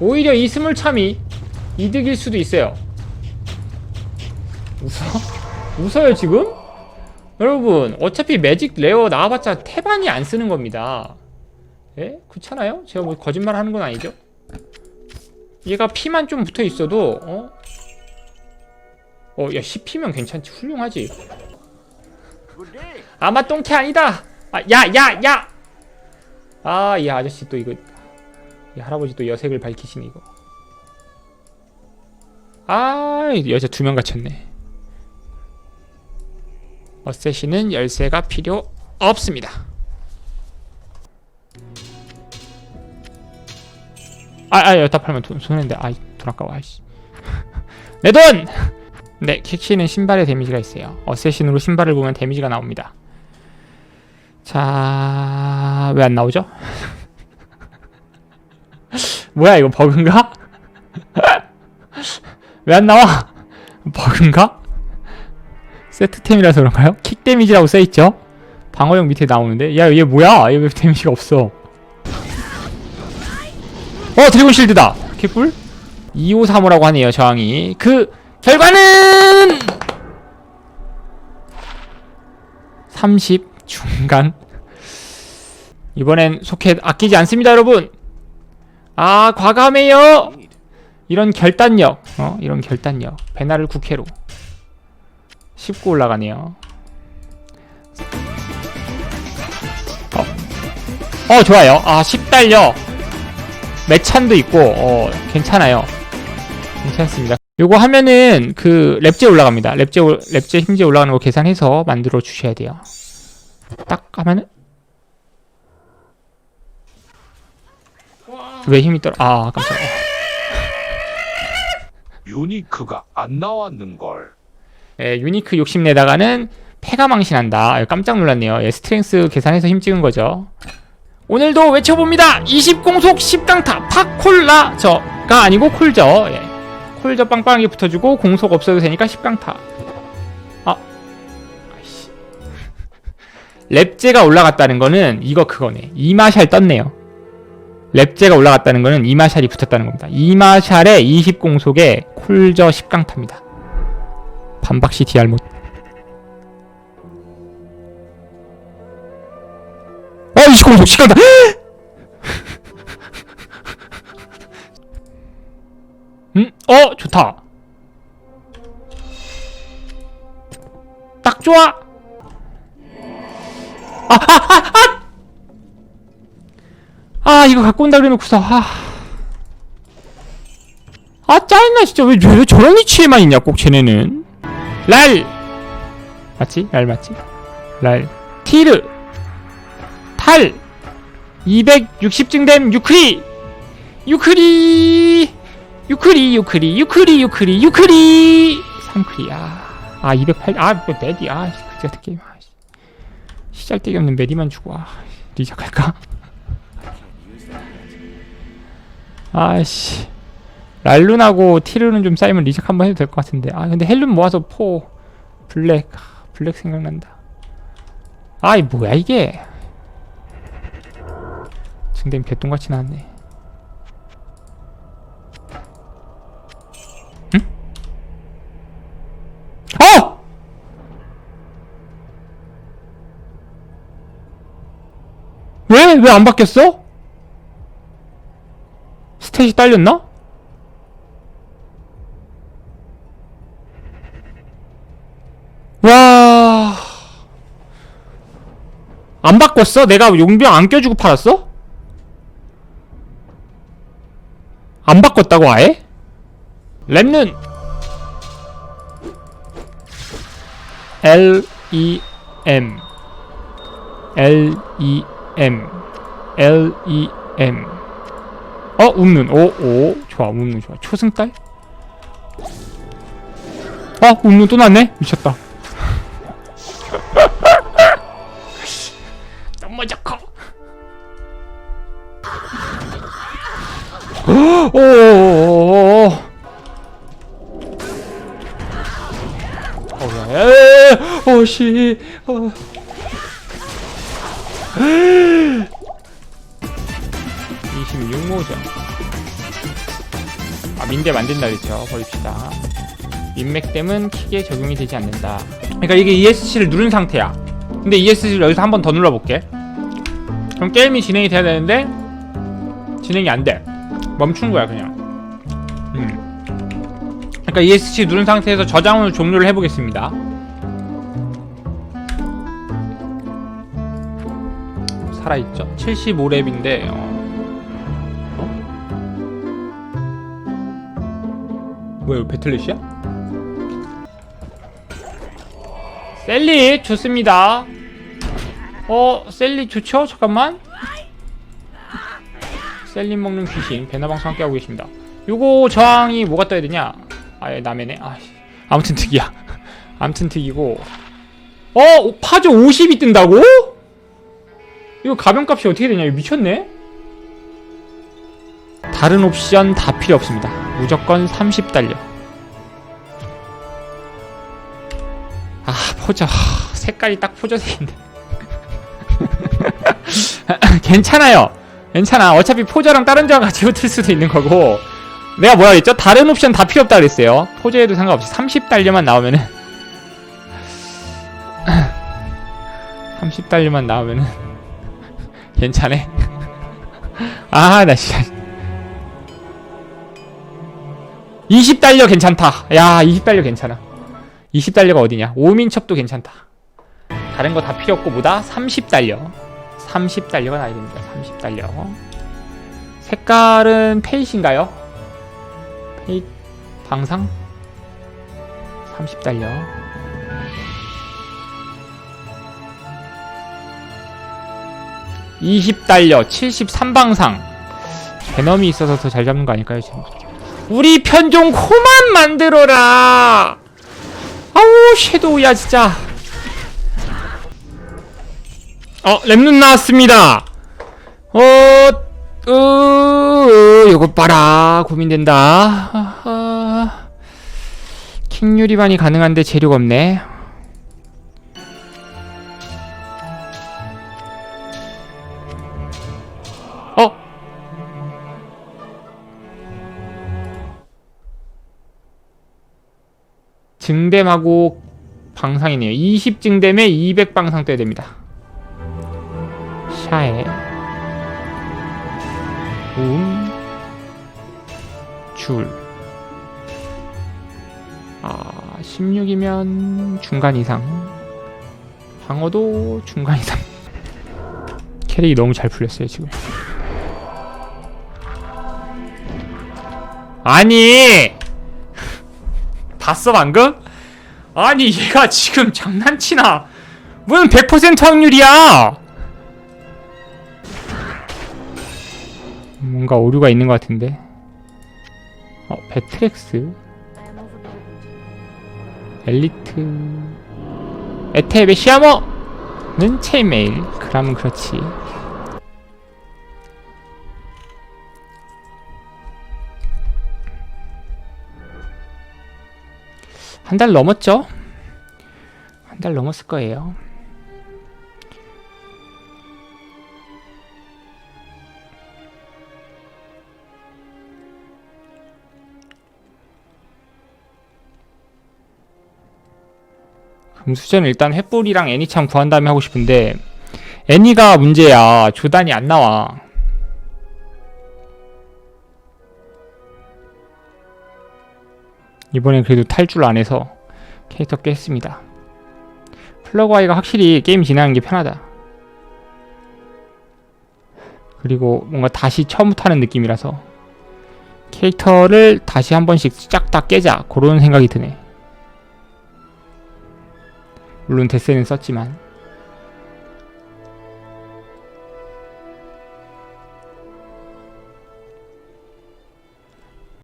오히려 이 스물참이 이득일 수도 있어요 웃어? 웃어요 지금? 여러분 어차피 매직 레어 나와봤자 태반이 안 쓰는 겁니다 예? 그렇잖아요? 제가 뭐 거짓말 하는 건 아니죠? 얘가 피만 좀 붙어 있어도 어? 어, 야 10피면 괜찮지 훌륭하지 아마 똥캐 아니다 아, 야, 야, 야! 아, 이 아저씨 또 이거 이 할아버지 또 여색을 밝히시네 이거 아, 여자 두 명 갇혔네 어쌔신은 열쇠가 필요 없습니다. 아, 아, 여기다 팔면 돈 손해인데, 아이, 돈 아까워, 아이씨. 내 돈! 네, 킥시는 신발에 데미지가 있어요. 어쌔신으로 신발을 보면 데미지가 나옵니다. 자, 왜 안 나오죠? 뭐야, 이거 버그인가? 왜 안 나와? 버그인가? 세트템이라서 그런가요? 킥 데미지라고 써있죠? 방어력 밑에 나오는데 야 얘 뭐야? 얘 왜 데미지가 없어 어 드래곤 실드다 개꿀 2535라고 하네요 저항이 그 결과는 30 중간 이번엔 소켓 아끼지 않습니다 여러분 아 과감해요 이런 결단력 어 이런 결단력 배나를 국회로 19 올라가네요. 어, 어 좋아요. 아, 10달려. 매찬도 있고, 어, 괜찮아요. 괜찮습니다. 요거 하면은 그 랩제 올라갑니다. 랩제, 올- 랩제 힘제 올라가는 거 계산해서 만들어 주셔야 돼요. 딱 하면은 왜 힘이 떨어? 아, 깜짝이야. 유니크가 안 나왔는걸. 예, 유니크 욕심내다가는 패가 망신한다. 아, 깜짝 놀랐네요. 예, 스트렝스 계산해서 힘 찍은 거죠. 오늘도 외쳐봅니다. 20공속 10강타 팍콜라 저가 아니고 콜저. 예. 콜저 빵빵하게 붙어주고 공속 없어도 되니까 10강타. 아, 아이씨. 랩제가 올라갔다는 거는 이거 그거네. 이마샬 떴네요. 랩제가 올라갔다는 거는 이마샬이 붙었다는 겁니다. 이마샬의 20공속에 콜저 10강타입니다. 반박시 디알못 어 29분 시간다 음? 어 좋다 딱 좋아 아, 아, 아, 아! 아 이거 갖고 온다 그래놓고서 아, 아 짜증나 진짜. 왜, 왜 저런 위치에만 있냐 꼭 쟤네는. 랄! 맞지? 랄 맞지? 랄. 티르. 탈. 260증 된 유크리. 유크리. 유크리 유크리 유크리 유크리 유크리. 3크리. 아, 아 208, 아, 뭐 메디, 아, 그지 같은 게임, 아, 씨. 시잘데기 없는 메디만 주고, 아, 리작 할까? 아씨, 랄룬하고 티르는 좀 쌓이면 리작 한번 해도 될 것 같은데, 아, 근데 헬룬 모아서 포, 블랙, 아, 블랙 생각난다. 아이, 뭐야, 이게. 증댐 개똥같이 나왔네. 응? 어! 왜? 왜 안 바뀌었어? 스탯이 딸렸나? 와. 안 바꿨어? 내가 용병 안 껴주고 팔았어? 안 바꿨다고 아예? 랩는 L E M L E M L E M 어 웃는. 오오. 좋아 웃는 좋아. 초승달? 어 웃는 또 났네? 미쳤다. 너무 좋고. 오오오오오 어야 오씨. 어 26모자 아 민대 만든다 그랬죠. 버립시다. 민맥댐은 킥에 적용이 되지 않는다. 그러니까 이게 ESC를 누른 상태야. 근데 ESC를 여기서 한 번 더 눌러볼게. 그럼 게임이 진행이 돼야 되는데 진행이 안 돼. 멈춘 거야 그냥. 음. 그러니까 ESC 누른 상태에서 저장을 종료를 해보겠습니다. 살아있죠? 75렙인데 어. 뭐야 배틀넷이야? 셀리 좋습니다. 어 셀리 좋죠? 잠깐만. 셀리 먹는 귀신 배나방송 함께 하고 계십니다. 요거 저항이 뭐가 떠야 되냐? 아예 남해네. 아 아무튼 특이야. 아무튼 특이고. 어 파조 50이 뜬다고? 이거 가변값이 어떻게 되냐? 이거 미쳤네? 다른 옵션 다 필요 없습니다 무조건 30 달려. 아 포저. 하, 색깔이 딱 포저색인데. 괜찮아요. 괜찮아. 어차피 포저랑 다른 저랑 같이 붙을 수도 있는 거고. 내가 뭐라 그랬죠? 다른 옵션 다 필요 없다 그랬어요. 포저에도 상관없이 30 달려만 나오면은. 30 달러만 나오면은. 괜찮네. 아, 나 진짜. 20달러 괜찮다. 야, 20달러 괜찮아. 20달러가 어디냐? 오민첩도 괜찮다. 다른 거 다 필요 없고 뭐다? 30달러. 30달러가 나야 됩니다. 30달러. 색깔은 페이시인가요? 페이 방상? 30달러. (20달러) (73방상) 베넘이 있어서 더 잘 잡는 거 아닐까요 지금 우리 편좀 코만 만들어라. 아우 섀도우야 진짜. 어 랩눈 나왔습니다. 어 으, 요것 봐라. 고민된다. 아하. 킹 유리반이 가능한데 재료가 없네 증댐하고 방상이네요. 20 증댐에 200 방상 떠야 됩니다. 샤에 움, 줄. 아, 16이면 중간 이상. 방어도 중간 이상. 캐릭이 너무 잘 풀렸어요, 지금. 아니! 봤어, 방금? 아니, 얘가 지금 장난치나? 무슨 100% 확률이야! 뭔가 오류가 있는 것 같은데. 어, 배트렉스. 엘리트. 에테베 시아머는 체인메일. 그럼 그렇지. 한 달 넘었죠? 한 달 넘었을 거예요. 금수저는 일단 횃불이랑 애니창 구한 다음에 하고 싶은데 애니가 문제야. 조단이 안 나와. 이번엔 그래도 탈출 안 해서 캐릭터 깼습니다. 플러그 아이가 확실히 게임 진행하는 게 편하다. 그리고 뭔가 다시 처음부터 하는 느낌이라서 캐릭터를 다시 한 번씩 쫙 다 깨자 그런 생각이 드네. 물론 데스는 썼지만